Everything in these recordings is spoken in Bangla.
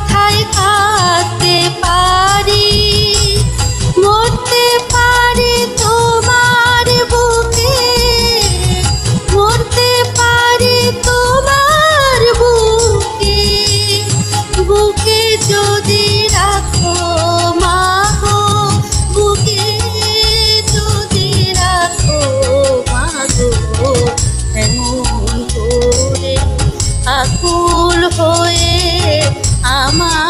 কথায় কাঁদতে পারি? মরতে আমায়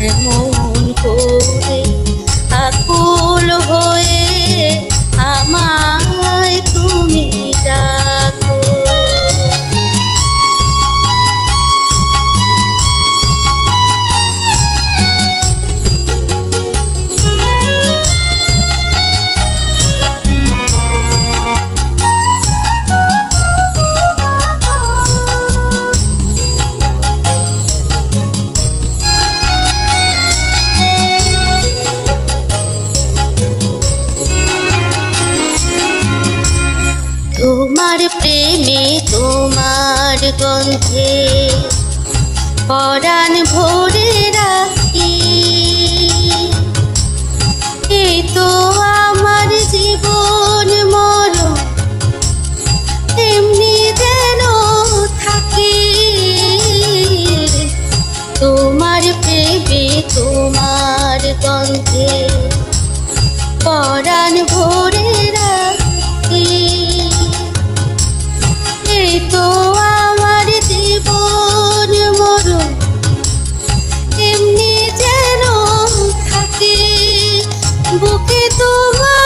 এমন তোমার প্রেমে, তোমার গন্ধে পরাণ ভরে রাখি। এই তো আমার জীবন মরণ, এমনি যেন থাকি। তোমার প্রেমে, তোমার গন্ধে পরাণ ভরে তোমার